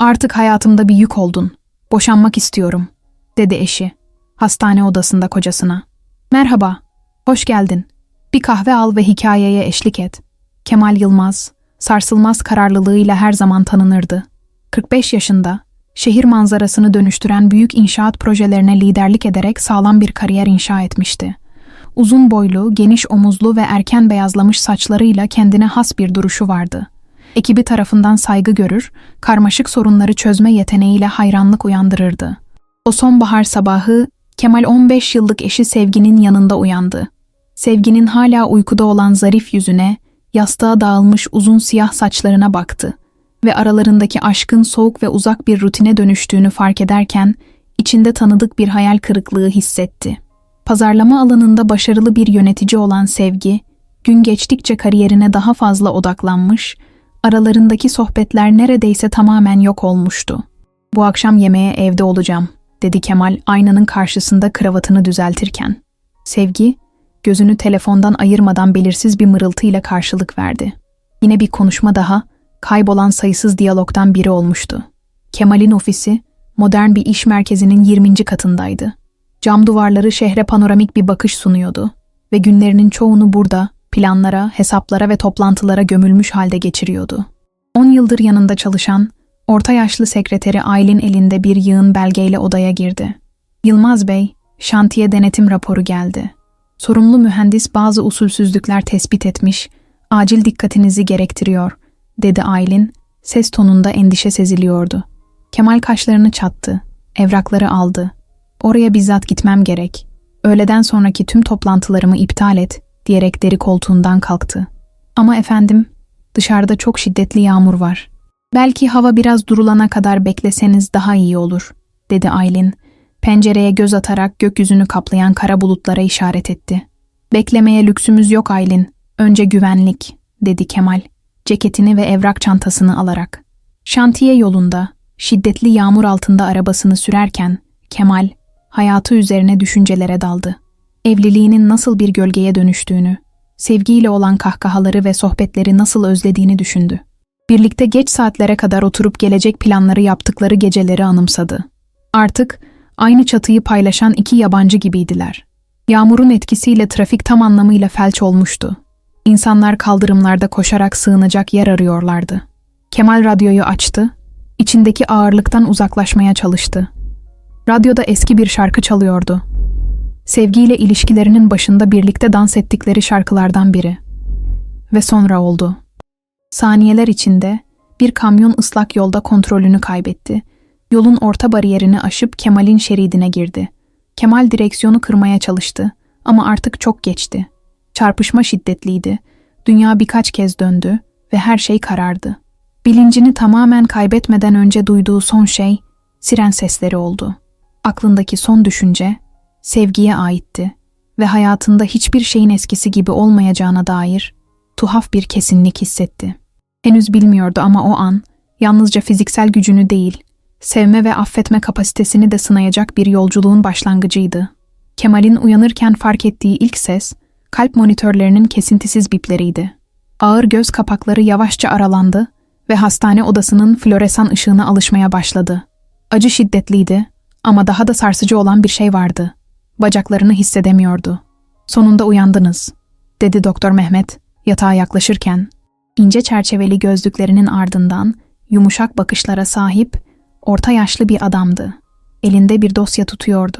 Artık hayatımda bir yük oldun. Boşanmak istiyorum, dedi eşi. Hastane odasında kocasına. Merhaba, hoş geldin. Bir kahve al ve hikayeye eşlik et. Kemal Yılmaz, sarsılmaz kararlılığıyla her zaman tanınırdı. 45 yaşında, şehir manzarasını dönüştüren büyük inşaat projelerine liderlik ederek sağlam bir kariyer inşa etmişti. Uzun boylu, geniş omuzlu ve erken beyazlamış saçlarıyla kendine has bir duruşu vardı. Ekibi tarafından saygı görür, karmaşık sorunları çözme yeteneğiyle hayranlık uyandırırdı. O sonbahar sabahı Kemal 15 yıllık eşi Sevgi'nin yanında uyandı. Sevgi'nin hala uykuda olan zarif yüzüne, yastığa dağılmış uzun siyah saçlarına baktı ve aralarındaki aşkın soğuk ve uzak bir rutine dönüştüğünü fark ederken içinde tanıdık bir hayal kırıklığı hissetti. Pazarlama alanında başarılı bir yönetici olan Sevgi, gün geçtikçe kariyerine daha fazla odaklanmış, aralarındaki sohbetler neredeyse tamamen yok olmuştu. Bu akşam yemeğe evde olacağım, dedi Kemal aynanın karşısında kravatını düzeltirken. Sevgi, gözünü telefondan ayırmadan belirsiz bir mırıltıyla karşılık verdi. Yine bir konuşma daha, kaybolan sayısız diyalogdan biri olmuştu. Kemal'in ofisi, modern bir iş merkezinin 20. katındaydı. Cam duvarları şehre panoramik bir bakış sunuyordu ve günlerinin çoğunu burada, planlara, hesaplara ve toplantılara gömülmüş halde geçiriyordu. 10 yıldır yanında çalışan, orta yaşlı sekreteri Aylin elinde bir yığın belgeyle odaya girdi. Yılmaz Bey, şantiye denetim raporu geldi. Sorumlu mühendis bazı usulsüzlükler tespit etmiş, acil dikkatinizi gerektiriyor, dedi Aylin, ses tonunda endişe seziliyordu. Kemal kaşlarını çattı, evrakları aldı. Oraya bizzat gitmem gerek. Öğleden sonraki tüm toplantılarımı iptal et, diyerek deri koltuğundan kalktı. Ama efendim, dışarıda çok şiddetli yağmur var. Belki hava biraz durulana kadar bekleseniz daha iyi olur, dedi Aylin. Pencereye göz atarak gökyüzünü kaplayan kara bulutlara işaret etti. Beklemeye lüksümüz yok Aylin. Önce güvenlik, dedi Kemal, ceketini ve evrak çantasını alarak. Şantiye yolunda, şiddetli yağmur altında arabasını sürerken, Kemal, hayatı üzerine düşüncelere daldı. Evliliğinin nasıl bir gölgeye dönüştüğünü, sevgiyle olan kahkahaları ve sohbetleri nasıl özlediğini düşündü. Birlikte geç saatlere kadar oturup gelecek planları yaptıkları geceleri anımsadı. Artık aynı çatıyı paylaşan iki yabancı gibiydiler. Yağmurun etkisiyle trafik tam anlamıyla felç olmuştu. İnsanlar kaldırımlarda koşarak sığınacak yer arıyorlardı. Kemal radyoyu açtı, içindeki ağırlıktan uzaklaşmaya çalıştı. Radyoda eski bir şarkı çalıyordu. Sevgiyle ilişkilerinin başında birlikte dans ettikleri şarkılardan biri. Ve sonra oldu. Saniyeler içinde bir kamyon ıslak yolda kontrolünü kaybetti. Yolun orta bariyerini aşıp Kemal'in şeridine girdi. Kemal direksiyonu kırmaya çalıştı ama artık çok geçti. Çarpışma şiddetliydi. Dünya birkaç kez döndü ve her şey karardı. Bilincini tamamen kaybetmeden önce duyduğu son şey siren sesleri oldu. Aklındaki son düşünce sevgiye aitti ve hayatında hiçbir şeyin eskisi gibi olmayacağına dair tuhaf bir kesinlik hissetti. Henüz bilmiyordu ama o an yalnızca fiziksel gücünü değil, sevme ve affetme kapasitesini de sınayacak bir yolculuğun başlangıcıydı. Kemal'in uyanırken fark ettiği ilk ses, kalp monitörlerinin kesintisiz bipleriydi. Ağır göz kapakları yavaşça aralandı ve hastane odasının floresan ışığına alışmaya başladı. Acı şiddetliydi ama daha da sarsıcı olan bir şey vardı. Bacaklarını hissedemiyordu. Sonunda uyandınız, dedi Doktor Mehmet yatağa yaklaşırken. ince çerçeveli gözlüklerinin ardından yumuşak bakışlara sahip, orta yaşlı bir adamdı. Elinde bir dosya tutuyordu.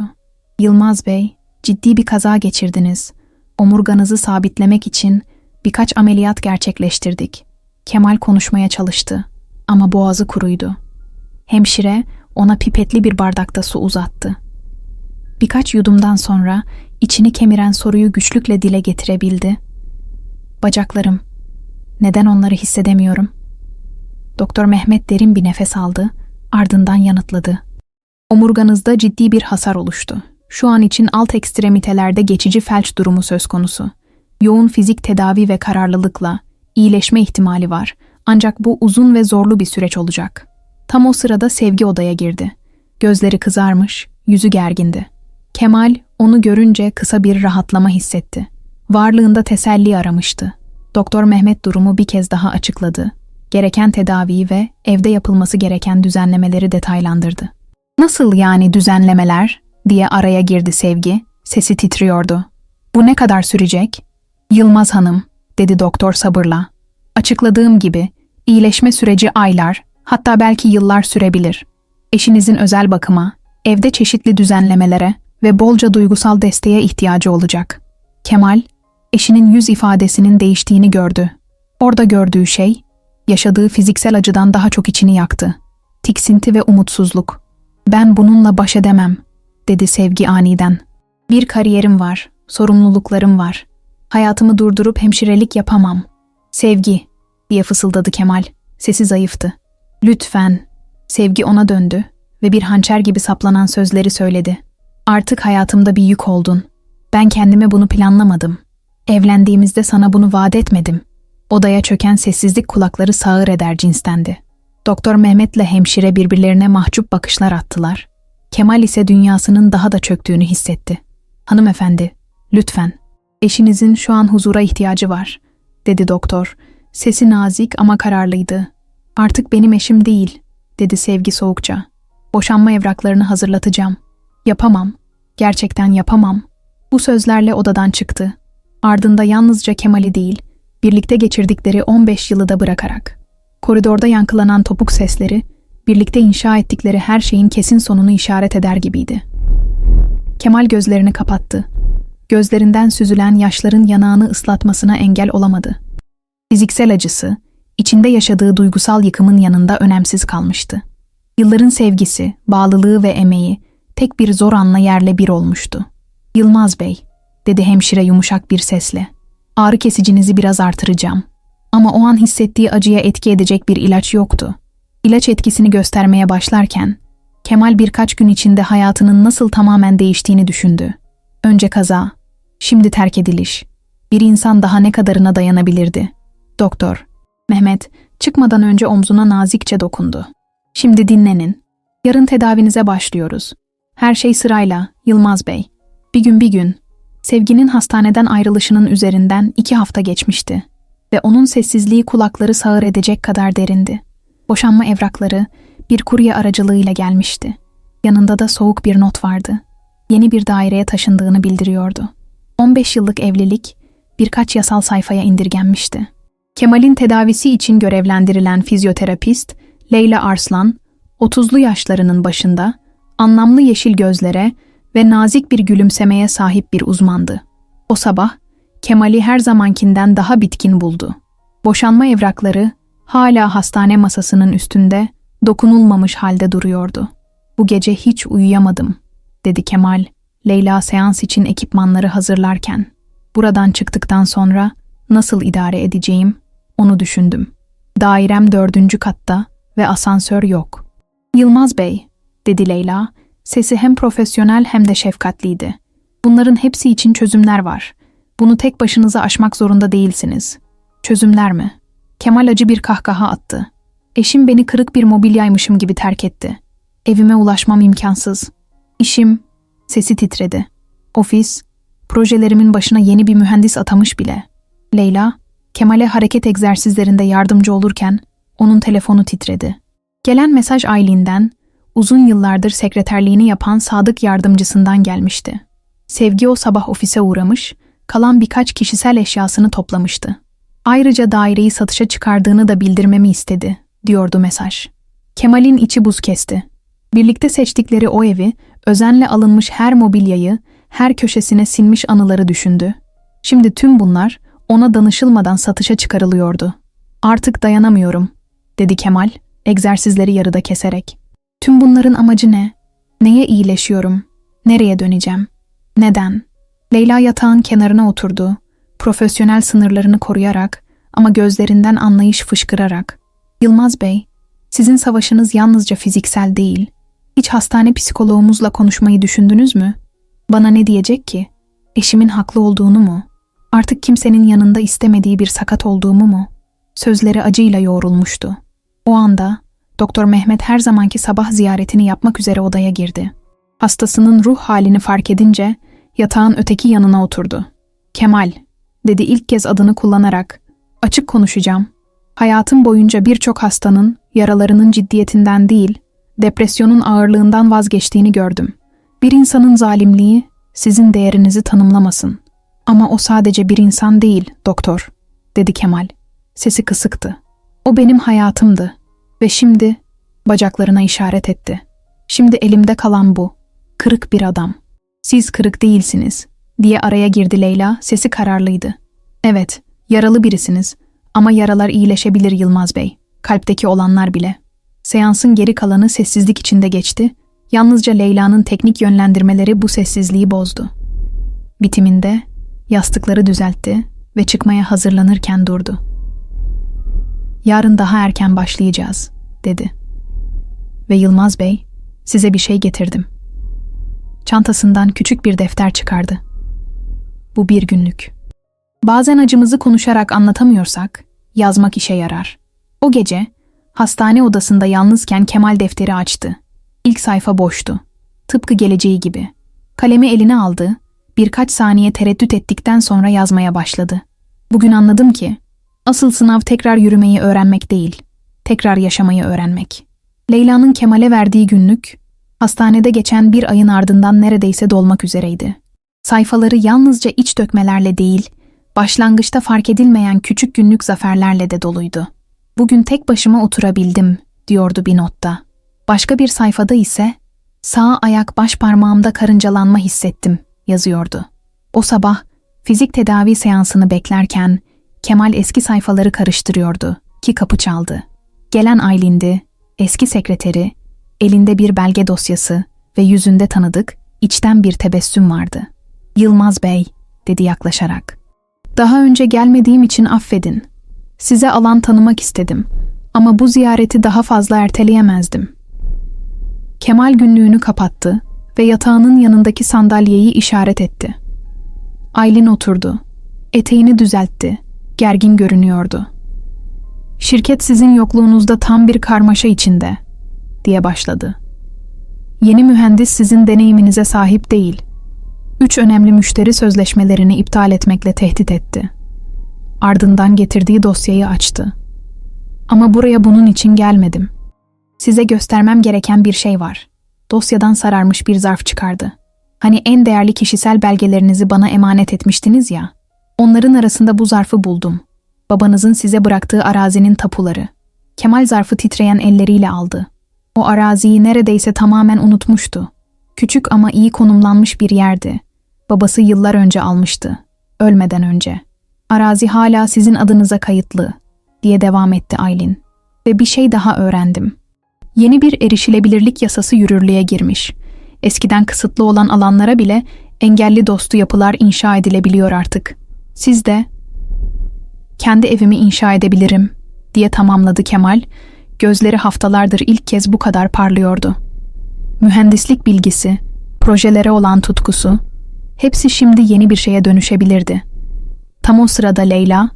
Yılmaz Bey, ciddi bir kaza geçirdiniz. Omurganızı sabitlemek için birkaç ameliyat gerçekleştirdik. Kemal konuşmaya çalıştı ama boğazı kuruydu. Hemşire ona pipetli bir bardakta su uzattı. Birkaç yudumdan sonra içini kemiren soruyu güçlükle dile getirebildi. Bacaklarım. Neden onları hissedemiyorum? Doktor Mehmet derin bir nefes aldı, ardından yanıtladı. Omurganızda ciddi bir hasar oluştu. Şu an için alt ekstremitelerde geçici felç durumu söz konusu. Yoğun fizik tedavi ve kararlılıkla iyileşme ihtimali var. Ancak bu uzun ve zorlu bir süreç olacak. Tam o sırada Sevgi odaya girdi. Gözleri kızarmış, yüzü gergindi. Kemal onu görünce kısa bir rahatlama hissetti. Varlığında teselli aramıştı. Doktor Mehmet durumu bir kez daha açıkladı. gereken tedaviyi ve evde yapılması gereken düzenlemeleri detaylandırdı. Nasıl yani düzenlemeler? diye araya girdi Sevgi. Sesi titriyordu. Bu ne kadar sürecek? Yılmaz Hanım, dedi doktor sabırla. Açıkladığım gibi iyileşme süreci aylar, hatta belki yıllar sürebilir. Eşinizin özel bakıma, evde çeşitli düzenlemelere ve bolca duygusal desteğe ihtiyacı olacak. Kemal, eşinin yüz ifadesinin değiştiğini gördü. Orada gördüğü şey, yaşadığı fiziksel acıdan daha çok içini yaktı. Tiksinti ve umutsuzluk. Ben bununla baş edemem, dedi Sevgi aniden. Bir kariyerim var, sorumluluklarım var. Hayatımı durdurup hemşirelik yapamam. Sevgi, diye fısıldadı Kemal. Sesi zayıftı. Lütfen. Sevgi ona döndü ve bir hançer gibi saplanan sözleri söyledi. Artık hayatımda bir yük oldun. Ben kendime bunu planlamadım. Evlendiğimizde sana bunu vaat etmedim. Odaya çöken sessizlik kulakları sağır eder cinstendi. Doktor Mehmet'le hemşire birbirlerine mahcup bakışlar attılar. Kemal ise dünyasının daha da çöktüğünü hissetti. Hanımefendi, lütfen. Eşinizin şu an huzura ihtiyacı var, dedi doktor. Sesi nazik ama kararlıydı. Artık benim eşim değil, dedi Sevgi soğukça. Boşanma evraklarını hazırlatacağım. Yapamam. Gerçekten yapamam. Bu sözlerle odadan çıktı. Ardında yalnızca Kemal'i değil, birlikte geçirdikleri 15 yılı da bırakarak. Koridorda yankılanan topuk sesleri, birlikte inşa ettikleri her şeyin kesin sonunu işaret eder gibiydi. Kemal gözlerini kapattı. Gözlerinden süzülen yaşların yanağını ıslatmasına engel olamadı. Fiziksel acısı, içinde yaşadığı duygusal yıkımın yanında önemsiz kalmıştı. Yılların sevgisi, bağlılığı ve emeği tek bir zor anla yerle bir olmuştu. Yılmaz Bey, dedi hemşire yumuşak bir sesle. Ağrı kesicinizi biraz artıracağım. Ama o an hissettiği acıya etki edecek bir ilaç yoktu. İlaç etkisini göstermeye başlarken, Kemal birkaç gün içinde hayatının nasıl tamamen değiştiğini düşündü. Önce kaza, şimdi terk ediliş. Bir insan daha ne kadarına dayanabilirdi? Doktor, Mehmet, çıkmadan önce omzuna nazikçe dokundu. Şimdi dinlenin. Yarın tedavinize başlıyoruz. Her şey sırayla, Yılmaz Bey. Bir gün bir gün. Sevginin hastaneden ayrılışının üzerinden iki hafta geçmişti. Ve onun sessizliği kulakları sağır edecek kadar derindi. Boşanma evrakları bir kurye aracılığıyla gelmişti. Yanında da soğuk bir not vardı. Yeni bir daireye taşındığını bildiriyordu. 15 yıllık evlilik birkaç yasal sayfaya indirgenmişti. Kemal'in tedavisi için görevlendirilen fizyoterapist Leyla Arslan, 30'lu yaşlarının başında, anlamlı yeşil gözlere ve nazik bir gülümsemeye sahip bir uzmandı. O sabah, Kemal'i her zamankinden daha bitkin buldu. Boşanma evrakları hala hastane masasının üstünde dokunulmamış halde duruyordu. Bu gece hiç uyuyamadım, dedi Kemal, Leyla seans için ekipmanları hazırlarken. Buradan çıktıktan sonra nasıl idare edeceğim onu düşündüm. Dairem dördüncü katta ve asansör yok. Yılmaz Bey, dedi Leyla, sesi hem profesyonel hem de şefkatliydi. Bunların hepsi için çözümler var. Bunu tek başınıza aşmak zorunda değilsiniz. Çözümler mi? Kemal acı bir kahkaha attı. Eşim beni kırık bir mobilyaymışım gibi terk etti. Evime ulaşmam imkansız. İşim, sesi titredi. Ofis, projelerimin başına yeni bir mühendis atamış bile. Leyla, Kemal'e hareket egzersizlerinde yardımcı olurken onun telefonu titredi. Gelen mesaj Aylin'den, uzun yıllardır sekreterliğini yapan sadık yardımcısından gelmişti. Sevgi o sabah ofise uğramış, kalan birkaç kişisel eşyasını toplamıştı. Ayrıca daireyi satışa çıkardığını da bildirmemi istedi, diyordu mesaj. Kemal'in içi buz kesti. Birlikte seçtikleri o evi, özenle alınmış her mobilyayı, her köşesine sinmiş anıları düşündü. Şimdi tüm bunlar ona danışılmadan satışa çıkarılıyordu. Artık dayanamıyorum, dedi Kemal, egzersizleri yarıda keserek. Tüm bunların amacı ne? Neye iyileşiyorum? Nereye döneceğim? Neden? Leyla yatağın kenarına oturdu, profesyonel sınırlarını koruyarak ama gözlerinden anlayış fışkırarak. Yılmaz Bey, sizin savaşınız yalnızca fiziksel değil. Hiç hastane psikoloğumuzla konuşmayı düşündünüz mü? Bana ne diyecek ki? Eşimin haklı olduğunu mu? Artık kimsenin yanında istemediği bir sakat olduğumu mu? Sözleri acıyla yoğrulmuştu. O anda Doktor Mehmet her zamanki sabah ziyaretini yapmak üzere odaya girdi. Hastasının ruh halini fark edince yatağın öteki yanına oturdu. Kemal, dedi ilk kez adını kullanarak. Açık konuşacağım. Hayatım boyunca birçok hastanın yaralarının ciddiyetinden değil, depresyonun ağırlığından vazgeçtiğini gördüm. Bir insanın zalimliği sizin değerinizi tanımlamasın. Ama o sadece bir insan değil, doktor, dedi Kemal. Sesi kısıktı. O benim hayatımdı ve şimdi bacaklarına işaret etti. Şimdi elimde kalan bu. Kırık bir adam. Siz kırık değilsiniz, diye araya girdi Leyla, sesi kararlıydı. Evet, yaralı birisiniz ama yaralar iyileşebilir Yılmaz Bey. Kalpteki olanlar bile. Seansın geri kalanı sessizlik içinde geçti. Yalnızca Leyla'nın teknik yönlendirmeleri bu sessizliği bozdu. Bitiminde yastıkları düzeltti ve çıkmaya hazırlanırken durdu. Yarın daha erken başlayacağız, dedi. Ve Yılmaz Bey, size bir şey getirdim. Çantasından küçük bir defter çıkardı. Bu bir günlük. Bazen acımızı konuşarak anlatamıyorsak, yazmak işe yarar. O gece, hastane odasında yalnızken Kemal defteri açtı. İlk sayfa boştu. Tıpkı geleceği gibi. Kalemi eline aldı, birkaç saniye tereddüt ettikten sonra yazmaya başladı. Bugün anladım ki, asıl sınav tekrar yürümeyi öğrenmek değil, tekrar yaşamayı öğrenmek. Leyla'nın Kemal'e verdiği günlük, hastanede geçen bir ayın ardından neredeyse dolmak üzereydi. Sayfaları yalnızca iç dökmelerle değil, başlangıçta fark edilmeyen küçük günlük zaferlerle de doluydu. Bugün tek başıma oturabildim, diyordu bir notta. Başka bir sayfada ise, sağ ayak baş parmağımda karıncalanma hissettim, yazıyordu. O sabah, fizik tedavi seansını beklerken, Kemal eski sayfaları karıştırıyordu ki kapı çaldı. Gelen Aylin'di, eski sekreteri, elinde bir belge dosyası ve yüzünde tanıdık, içten bir tebessüm vardı. Yılmaz Bey, dedi yaklaşarak. Daha önce gelmediğim için affedin. Size alan tanımak istedim ama bu ziyareti daha fazla erteleyemezdim. Kemal günlüğünü kapattı ve yatağının yanındaki sandalyeyi işaret etti. Aylin oturdu. Eteğini düzeltti. Gergin görünüyordu. Şirket sizin yokluğunuzda tam bir karmaşa içinde, diye başladı. Yeni mühendis sizin deneyiminize sahip değil. Üç önemli müşteri sözleşmelerini iptal etmekle tehdit etti. Ardından getirdiği dosyayı açtı. Ama buraya bunun için gelmedim. Size göstermem gereken bir şey var. Dosyadan sararmış bir zarf çıkardı. Hani en değerli kişisel belgelerinizi bana emanet etmiştiniz ya. Onların arasında bu zarfı buldum. Babanızın size bıraktığı arazinin tapuları. Kemal zarfı titreyen elleriyle aldı. O araziyi neredeyse tamamen unutmuştu. Küçük ama iyi konumlanmış bir yerdi. Babası yıllar önce almıştı. Ölmeden önce. Arazi hala sizin adınıza kayıtlı, diye devam etti Aylin. Ve bir şey daha öğrendim. Yeni bir erişilebilirlik yasası yürürlüğe girmiş. Eskiden kısıtlı olan alanlara bile engelli dostu yapılar inşa edilebiliyor artık. Siz de kendi evimi inşa edebilirim diye tamamladı Kemal. Gözleri haftalardır ilk kez bu kadar parlıyordu. Mühendislik bilgisi, projelere olan tutkusu, hepsi şimdi yeni bir şeye dönüşebilirdi. Tam o sırada Leyla,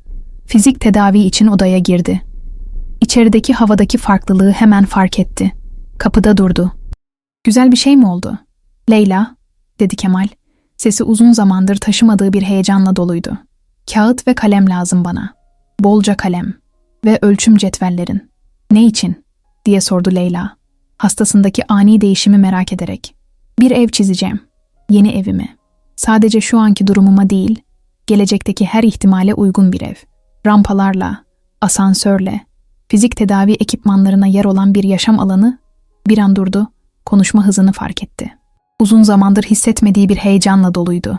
fizik tedavi için odaya girdi. İçerideki havadaki farklılığı hemen fark etti. Kapıda durdu. Güzel bir şey mi oldu? Leyla, dedi Kemal. Sesi uzun zamandır taşımadığı bir heyecanla doluydu. Kağıt ve kalem lazım bana. Bolca kalem ve ölçüm cetvellerin. Ne için? diye sordu Leyla. Hastasındaki ani değişimi merak ederek. Bir ev çizeceğim. Yeni evimi. Sadece şu anki durumuma değil, gelecekteki her ihtimale uygun bir ev. Rampalarla, asansörle, fizik tedavi ekipmanlarına yer olan bir yaşam alanı bir an durdu, konuşma hızını fark etti. Uzun zamandır hissetmediği bir heyecanla doluydu.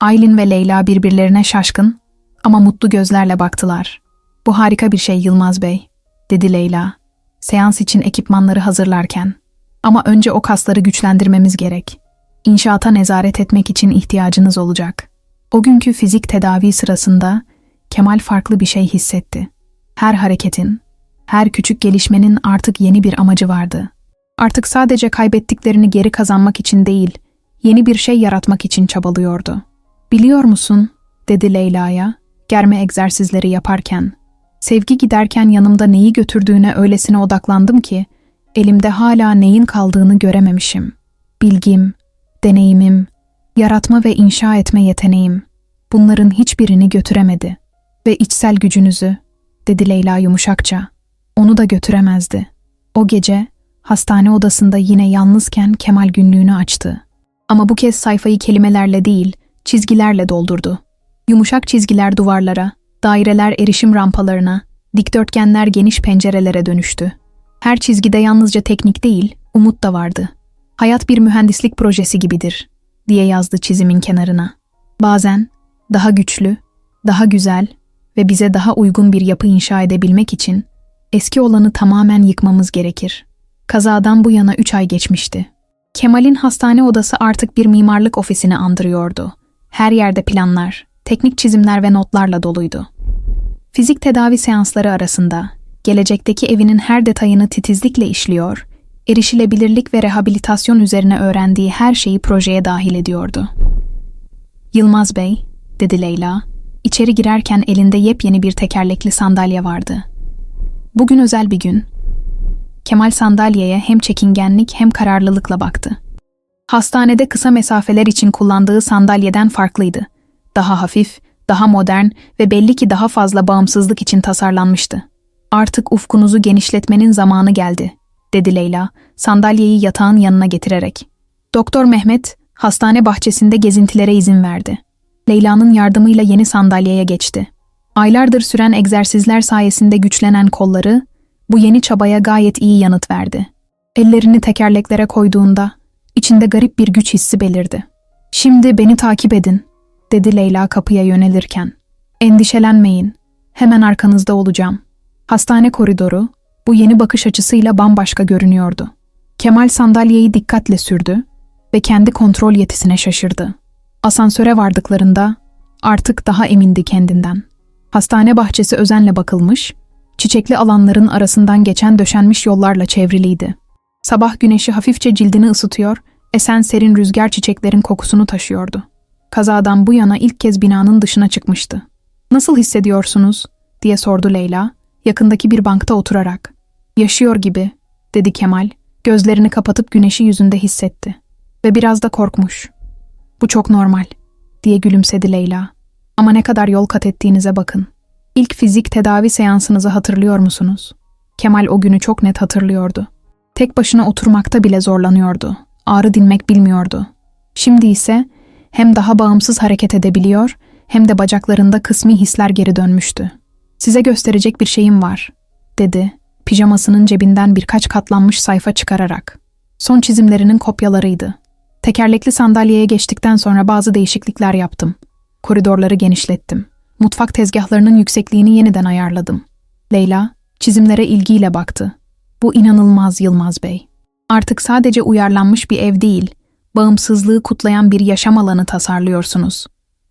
Aylin ve Leyla birbirlerine şaşkın ama mutlu gözlerle baktılar. Bu harika bir şey Yılmaz Bey, dedi Leyla. Seans için ekipmanları hazırlarken. Ama önce o kasları güçlendirmemiz gerek. İnşaata nezaret etmek için ihtiyacınız olacak. O günkü fizik tedavi sırasında Kemal farklı bir şey hissetti. Her hareketin, her küçük gelişmenin artık yeni bir amacı vardı. Artık sadece kaybettiklerini geri kazanmak için değil, yeni bir şey yaratmak için çabalıyordu. Biliyor musun, dedi Leyla'ya, germe egzersizleri yaparken. Sevgi giderken yanımda neyi götürdüğüne öylesine odaklandım ki, elimde hala neyin kaldığını görememişim. Bilgim, deneyimim, yaratma ve inşa etme yeteneğim, bunların hiçbirini götüremedi. Ve içsel gücünüzü, dedi Leyla yumuşakça. Onu da götüremezdi. O gece hastane odasında yine yalnızken Kemal günlüğünü açtı. Ama bu kez sayfayı kelimelerle değil, çizgilerle doldurdu. Yumuşak çizgiler duvarlara, daireler erişim rampalarına, dikdörtgenler geniş pencerelere dönüştü. Her çizgide yalnızca teknik değil, umut da vardı. Hayat bir mühendislik projesi gibidir, diye yazdı çizimin kenarına. Bazen daha güçlü, daha güzel ve bize daha uygun bir yapı inşa edebilmek için eski olanı tamamen yıkmamız gerekir. Kazadan bu yana üç ay geçmişti. Kemal'in hastane odası artık bir mimarlık ofisini andırıyordu. Her yerde planlar, teknik çizimler ve notlarla doluydu. Fizik tedavi seansları arasında gelecekteki evinin her detayını titizlikle işliyor, erişilebilirlik ve rehabilitasyon üzerine öğrendiği her şeyi projeye dahil ediyordu. Yılmaz Bey, dedi Leyla, içeri girerken elinde yepyeni bir tekerlekli sandalye vardı. Bugün özel bir gün. Kemal sandalyeye hem çekingenlik hem kararlılıkla baktı. Hastanede kısa mesafeler için kullandığı sandalyeden farklıydı. Daha hafif, daha modern ve belli ki daha fazla bağımsızlık için tasarlanmıştı. Artık ufkunuzu genişletmenin zamanı geldi, dedi Leyla, sandalyeyi yatağın yanına getirerek. Doktor Mehmet, hastane bahçesinde gezintilere izin verdi. Leyla'nın yardımıyla yeni sandalyeye geçti. Aylardır süren egzersizler sayesinde güçlenen kolları, bu yeni çabaya gayet iyi yanıt verdi. Ellerini tekerleklere koyduğunda, içinde garip bir güç hissi belirdi. Şimdi beni takip edin, dedi Leyla kapıya yönelirken. Endişelenmeyin, hemen arkanızda olacağım. Hastane koridoru, bu yeni bakış açısıyla bambaşka görünüyordu. Kemal sandalyeyi dikkatle sürdü ve kendi kontrol yetisine şaşırdı. Asansöre vardıklarında artık daha emindi kendinden. Hastane bahçesi özenle bakılmış, çiçekli alanların arasından geçen döşenmiş yollarla çevriliydi. Sabah güneşi hafifçe cildini ısıtıyor, esen serin rüzgar çiçeklerin kokusunu taşıyordu. Kazadan bu yana ilk kez binanın dışına çıkmıştı. Nasıl hissediyorsunuz? diye sordu Leyla, yakındaki bir bankta oturarak. Yaşıyor gibi, dedi Kemal, gözlerini kapatıp güneşi yüzünde hissetti. Ve biraz da korkmuş. Bu çok normal, diye gülümsedi Leyla. Ama ne kadar yol kat ettiğinize bakın. İlk fizik tedavi seansınızı hatırlıyor musunuz? Kemal o günü çok net hatırlıyordu. Tek başına oturmakta bile zorlanıyordu. Ağrı dinmek bilmiyordu. Şimdi ise hem daha bağımsız hareket edebiliyor hem de bacaklarında kısmi hisler geri dönmüştü. Size gösterecek bir şeyim var, dedi, pijamasının cebinden birkaç katlanmış sayfa çıkararak. Son çizimlerinin kopyalarıydı. Tekerlekli sandalyeye geçtikten sonra bazı değişiklikler yaptım. Koridorları genişlettim. Mutfak tezgahlarının yüksekliğini yeniden ayarladım. Leyla, çizimlere ilgiyle baktı. Bu inanılmaz Yılmaz Bey. Artık sadece uyarlanmış bir ev değil, bağımsızlığı kutlayan bir yaşam alanı tasarlıyorsunuz.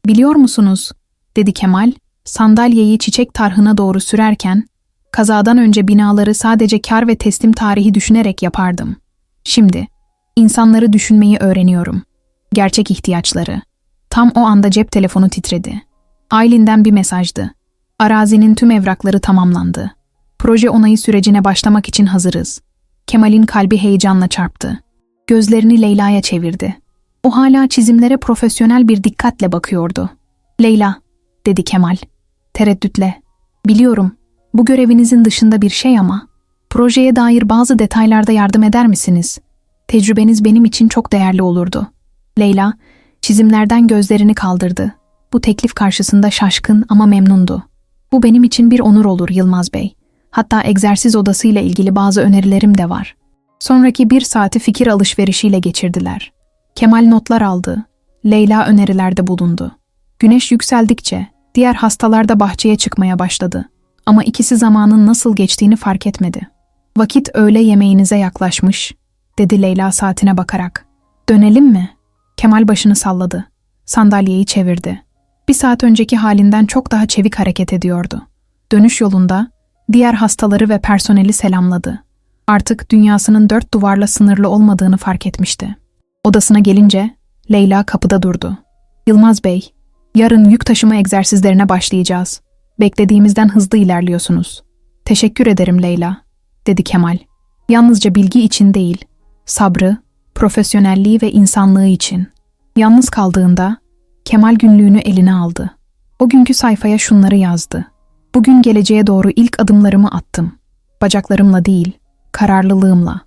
Biliyor musunuz? dedi Kemal, sandalyeyi çiçek tarhına doğru sürerken, kazadan önce binaları sadece kar ve teslim tarihi düşünerek yapardım. Şimdi, insanları düşünmeyi öğreniyorum. Gerçek ihtiyaçları. Tam o anda cep telefonu titredi. Aylin'den bir mesajdı. Arazinin tüm evrakları tamamlandı. Proje onayı sürecine başlamak için hazırız. Kemal'in kalbi heyecanla çarptı. Gözlerini Leyla'ya çevirdi. O hala çizimlere profesyonel bir dikkatle bakıyordu. Leyla, dedi Kemal. Tereddütle. Biliyorum, bu görevinizin dışında bir şey ama projeye dair bazı detaylarda yardım eder misiniz? Tecrübeniz benim için çok değerli olurdu. Leyla, çizimlerden gözlerini kaldırdı. Bu teklif karşısında şaşkın ama memnundu. Bu benim için bir onur olur Yılmaz Bey. Hatta egzersiz odasıyla ilgili bazı önerilerim de var. Sonraki bir saati fikir alışverişiyle geçirdiler. Kemal notlar aldı. Leyla önerilerde bulundu. Güneş yükseldikçe diğer hastalar da bahçeye çıkmaya başladı. Ama ikisi zamanın nasıl geçtiğini fark etmedi. Vakit öğle yemeğinize yaklaşmış, dedi Leyla saatine bakarak. Dönelim mi? Kemal başını salladı. Sandalyeyi çevirdi. Bir saat önceki halinden çok daha çevik hareket ediyordu. Dönüş yolunda diğer hastaları ve personeli selamladı. Artık dünyasının dört duvarla sınırlı olmadığını fark etmişti. Odasına gelince Leyla kapıda durdu. Yılmaz Bey, yarın yük taşıma egzersizlerine başlayacağız. Beklediğimizden hızlı ilerliyorsunuz. Teşekkür ederim Leyla, dedi Kemal. Yalnızca bilgi için değil, sabrı, profesyonelliği ve insanlığı için. Yalnız kaldığında Kemal günlüğünü eline aldı. O günkü sayfaya şunları yazdı. Bugün geleceğe doğru ilk adımlarımı attım. Bacaklarımla değil, kararlılığımla.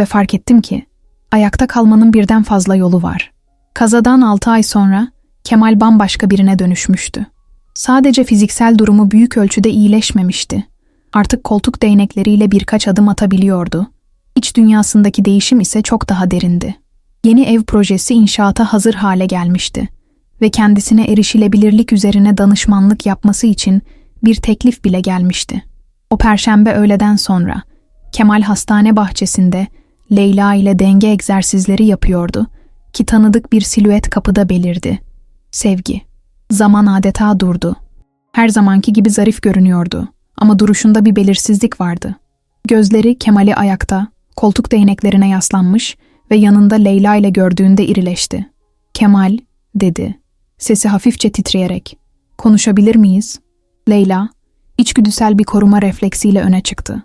Ve fark ettim ki ayakta kalmanın birden fazla yolu var. Kazadan 6 ay sonra Kemal bambaşka birine dönüşmüştü. Sadece fiziksel durumu büyük ölçüde iyileşmemişti. Artık koltuk değnekleriyle birkaç adım atabiliyordu. İç dünyasındaki değişim ise çok daha derindi. Yeni ev projesi inşaata hazır hale gelmişti ve kendisine erişilebilirlik üzerine danışmanlık yapması için bir teklif bile gelmişti. O perşembe öğleden sonra Kemal hastane bahçesinde Leyla ile denge egzersizleri yapıyordu ki tanıdık bir silüet kapıda belirdi. Sevgi. Zaman adeta durdu. Her zamanki gibi zarif görünüyordu ama duruşunda bir belirsizlik vardı. Gözleri Kemal'i ayakta, koltuk değneklerine yaslanmış ve yanında Leyla ile gördüğünde irileşti. Kemal, dedi. Sesi hafifçe titreyerek. Konuşabilir miyiz? Leyla, içgüdüsel bir koruma refleksiyle öne çıktı.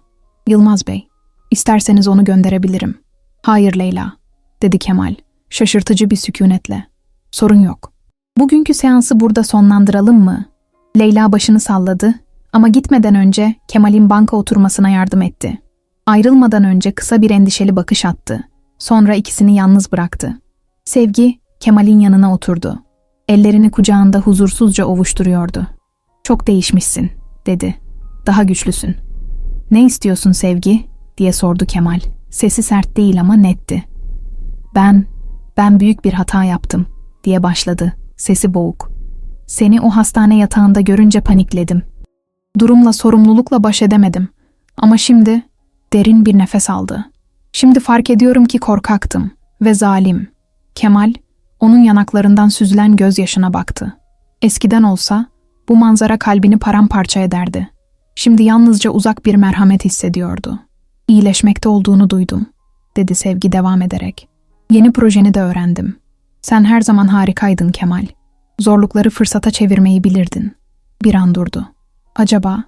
Yılmaz Bey, isterseniz onu gönderebilirim. Hayır Leyla, dedi Kemal, şaşırtıcı bir sükunetle. Sorun yok. Bugünkü seansı burada sonlandıralım mı? Leyla başını salladı ama gitmeden önce Kemal'in banka oturmasına yardım etti. Ayrılmadan önce kısa bir endişeli bakış attı. Sonra ikisini yalnız bıraktı. Sevgi Kemal'in yanına oturdu. Ellerini kucağında huzursuzca ovuşturuyordu. Çok değişmişsin, dedi. Daha güçlüsün. Ne istiyorsun Sevgi? diye sordu Kemal. Sesi sert değil ama netti. Ben, ben büyük bir hata yaptım, diye başladı. Sesi boğuk. Seni o hastane yatağında görünce panikledim. Durumla sorumlulukla baş edemedim. Ama şimdi derin bir nefes aldı. Şimdi fark ediyorum ki korkaktım ve zalim. Kemal, onun yanaklarından süzülen gözyaşına baktı. Eskiden olsa bu manzara kalbini paramparça ederdi. Şimdi yalnızca uzak bir merhamet hissediyordu. İyileşmekte olduğunu duydum, dedi Sevgi devam ederek. Yeni projeni de öğrendim. Sen her zaman harikaydın Kemal. Zorlukları fırsata çevirmeyi bilirdin. Bir an durdu. Acaba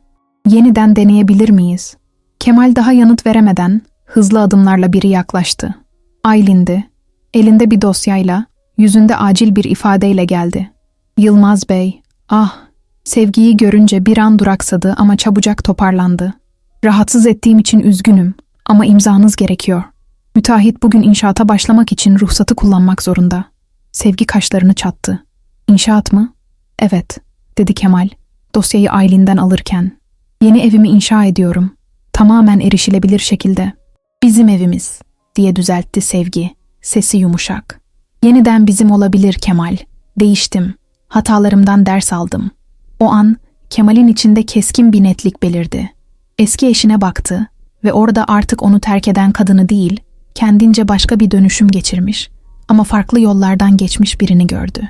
yeniden deneyebilir miyiz? Kemal daha yanıt veremeden hızlı adımlarla biri yaklaştı. Aylin'di. Elinde bir dosyayla, yüzünde acil bir ifadeyle geldi. Yılmaz Bey, ah, sevgiyi görünce bir an duraksadı ama çabucak toparlandı. Rahatsız ettiğim için üzgünüm ama imzanız gerekiyor. Müteahhit bugün inşaata başlamak için ruhsatı kullanmak zorunda. Sevgi kaşlarını çattı. İnşaat mı? Evet, dedi Kemal, dosyayı Aylin'den alırken. Yeni evimi inşa ediyorum. Tamamen erişilebilir şekilde. Bizim evimiz, diye düzeltti Sevgi, sesi yumuşak. Yeniden bizim olabilir Kemal. Değiştim. Hatalarımdan ders aldım. O an Kemal'in içinde keskin bir netlik belirdi. Eski eşine baktı ve orada artık onu terk eden kadını değil, kendince başka bir dönüşüm geçirmiş ama farklı yollardan geçmiş birini gördü.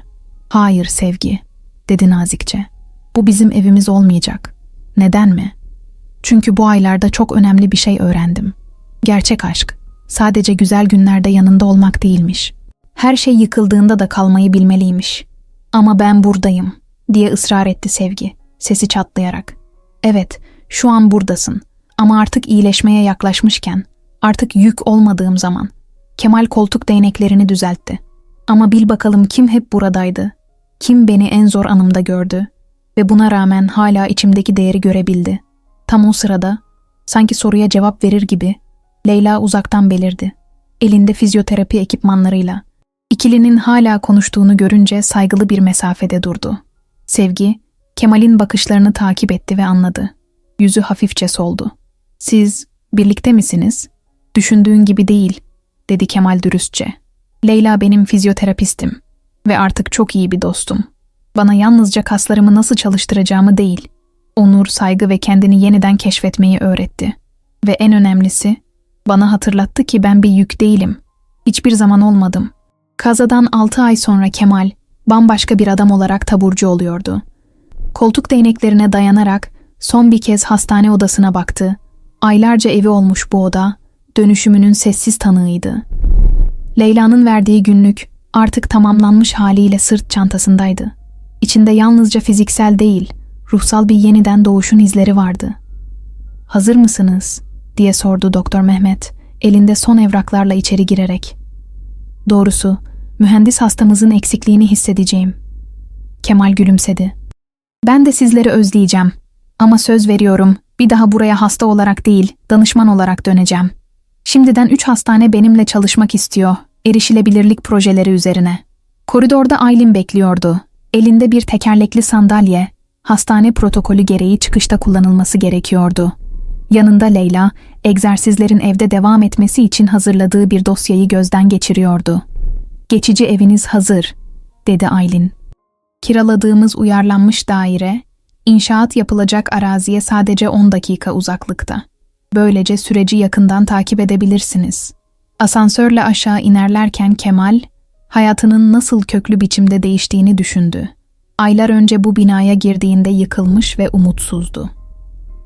Hayır sevgi, dedi nazikçe. Bu bizim evimiz olmayacak. Neden mi? Çünkü bu aylarda çok önemli bir şey öğrendim. Gerçek aşk, sadece güzel günlerde yanında olmak değilmiş. Her şey yıkıldığında da kalmayı bilmeliymiş. Ama ben buradayım, diye ısrar etti sevgi, sesi çatlayarak. Evet, şu an buradasın ama artık iyileşmeye yaklaşmışken, artık yük olmadığım zaman. Kemal koltuk değneklerini düzeltti. Ama bil bakalım kim hep buradaydı. Kim beni en zor anımda gördü ve buna rağmen hala içimdeki değeri görebildi. Tam o sırada, sanki soruya cevap verir gibi, Leyla uzaktan belirdi. Elinde fizyoterapi ekipmanlarıyla. İkilinin hala konuştuğunu görünce saygılı bir mesafede durdu. Sevgi, Kemal'in bakışlarını takip etti ve anladı. Yüzü hafifçe soldu. Siz birlikte misiniz? Düşündüğün gibi değil, dedi Kemal dürüstçe. Leyla benim fizyoterapistim ve artık çok iyi bir dostum. Bana yalnızca kaslarımı nasıl çalıştıracağımı değil, onur, saygı ve kendini yeniden keşfetmeyi öğretti. Ve en önemlisi, bana hatırlattı ki ben bir yük değilim. Hiçbir zaman olmadım. Kazadan altı ay sonra Kemal, bambaşka bir adam olarak taburcu oluyordu. Koltuk değneklerine dayanarak son bir kez hastane odasına baktı. Aylarca evi olmuş bu oda, dönüşümünün sessiz tanığıydı. Leyla'nın verdiği günlük artık tamamlanmış haliyle sırt çantasındaydı. İçinde yalnızca fiziksel değil, ruhsal bir yeniden doğuşun izleri vardı. Hazır mısınız? diye sordu Doktor Mehmet, elinde son evraklarla içeri girerek. Doğrusu, mühendis hastamızın eksikliğini hissedeceğim. Kemal gülümsedi. Ben de sizleri özleyeceğim. Ama söz veriyorum, bir daha buraya hasta olarak değil, danışman olarak döneceğim. Şimdiden üç hastane benimle çalışmak istiyor, erişilebilirlik projeleri üzerine. Koridorda Aylin bekliyordu. Elinde bir tekerlekli sandalye, hastane protokolü gereği çıkışta kullanılması gerekiyordu. Yanında Leyla, egzersizlerin evde devam etmesi için hazırladığı bir dosyayı gözden geçiriyordu. Geçici eviniz hazır, dedi Aylin. Kiraladığımız uyarlanmış daire, inşaat yapılacak araziye sadece 10 dakika uzaklıkta. Böylece süreci yakından takip edebilirsiniz. Asansörle aşağı inerlerken Kemal, hayatının nasıl köklü biçimde değiştiğini düşündü. Aylar önce bu binaya girdiğinde yıkılmış ve umutsuzdu.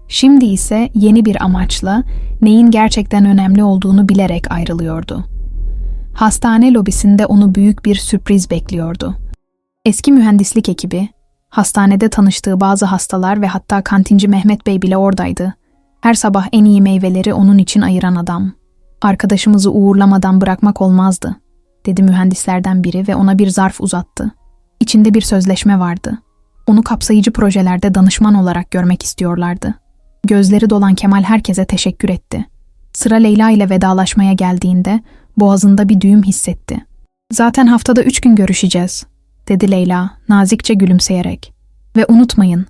Şimdi ise yeni bir amaçla neyin gerçekten önemli olduğunu bilerek ayrılıyordu. Hastane lobisinde onu büyük bir sürpriz bekliyordu. Eski mühendislik ekibi, hastanede tanıştığı bazı hastalar ve hatta kantinci Mehmet Bey bile oradaydı. Her sabah en iyi meyveleri onun için ayıran adam. Arkadaşımızı uğurlamadan bırakmak olmazdı, dedi mühendislerden biri ve ona bir zarf uzattı. İçinde bir sözleşme vardı. Onu kapsayıcı projelerde danışman olarak görmek istiyorlardı. Gözleri dolan Kemal herkese teşekkür etti. Sıra Leyla ile vedalaşmaya geldiğinde boğazında bir düğüm hissetti. Zaten haftada üç gün görüşeceğiz, dedi Leyla nazikçe gülümseyerek. Ve unutmayın,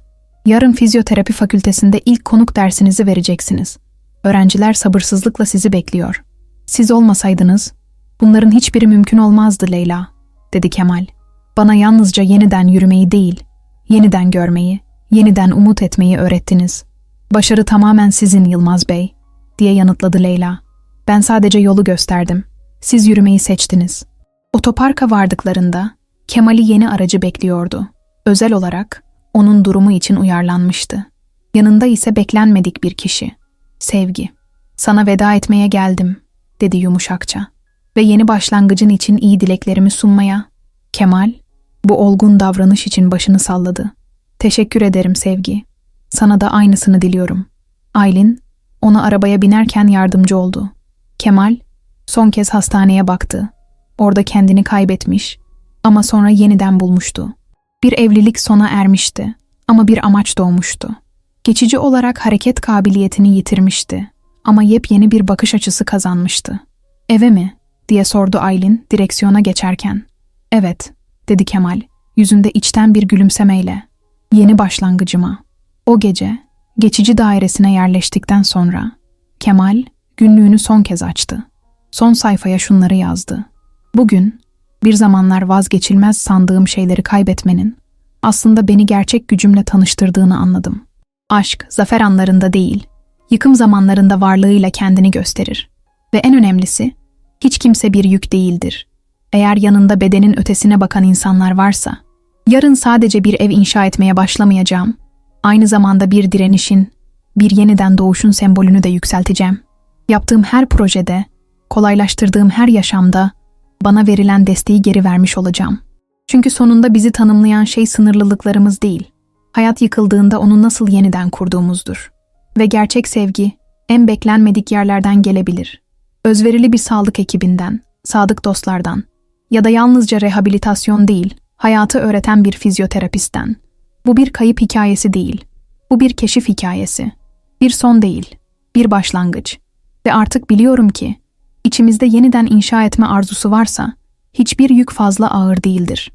yarın fizyoterapi fakültesinde ilk konuk dersinizi vereceksiniz. Öğrenciler sabırsızlıkla sizi bekliyor. Siz olmasaydınız, bunların hiçbiri mümkün olmazdı Leyla, dedi Kemal. Bana yalnızca yeniden yürümeyi değil, yeniden görmeyi, yeniden umut etmeyi öğrettiniz. Başarı tamamen sizin Yılmaz Bey, diye yanıtladı Leyla. Ben sadece yolu gösterdim. Siz yürümeyi seçtiniz. Otoparka vardıklarında Kemal'i yeni aracı bekliyordu. Özel olarak onun durumu için uyarlanmıştı. Yanında ise beklenmedik bir kişi. Sevgi. Sana veda etmeye geldim, dedi yumuşakça. Ve yeni başlangıcın için iyi dileklerimi sunmaya. Kemal, bu olgun davranış için başını salladı. Teşekkür ederim Sevgi. Sana da aynısını diliyorum. Aylin, ona arabaya binerken yardımcı oldu. Kemal, son kez hastaneye baktı. Orada kendini kaybetmiş ama sonra yeniden bulmuştu. Bir evlilik sona ermişti ama bir amaç doğmuştu. Geçici olarak hareket kabiliyetini yitirmişti ama yepyeni bir bakış açısı kazanmıştı. Eve mi? diye sordu Aylin direksiyona geçerken. Evet, dedi Kemal, yüzünde içten bir gülümsemeyle. Yeni başlangıcıma. O gece, geçici dairesine yerleştikten sonra, Kemal günlüğünü son kez açtı. Son sayfaya şunları yazdı. Bugün, bir zamanlar vazgeçilmez sandığım şeyleri kaybetmenin, aslında beni gerçek gücümle tanıştırdığını anladım. Aşk, zafer anlarında değil, yıkım zamanlarında varlığıyla kendini gösterir. Ve en önemlisi, hiç kimse bir yük değildir. Eğer yanında bedenin ötesine bakan insanlar varsa, yarın sadece bir ev inşa etmeye başlamayacağım, aynı zamanda bir direnişin, bir yeniden doğuşun sembolünü de yükselteceğim. Yaptığım her projede, kolaylaştırdığım her yaşamda bana verilen desteği geri vermiş olacağım. Çünkü sonunda bizi tanımlayan şey sınırlılıklarımız değil, hayat yıkıldığında onu nasıl yeniden kurduğumuzdur. Ve gerçek sevgi en beklenmedik yerlerden gelebilir. Özverili bir sağlık ekibinden, sadık dostlardan ya da yalnızca rehabilitasyon değil, hayatı öğreten bir fizyoterapistten. Bu bir kayıp hikayesi değil. Bu bir keşif hikayesi. Bir son değil, bir başlangıç. Ve artık biliyorum ki içimizde yeniden inşa etme arzusu varsa hiçbir yük fazla ağır değildir.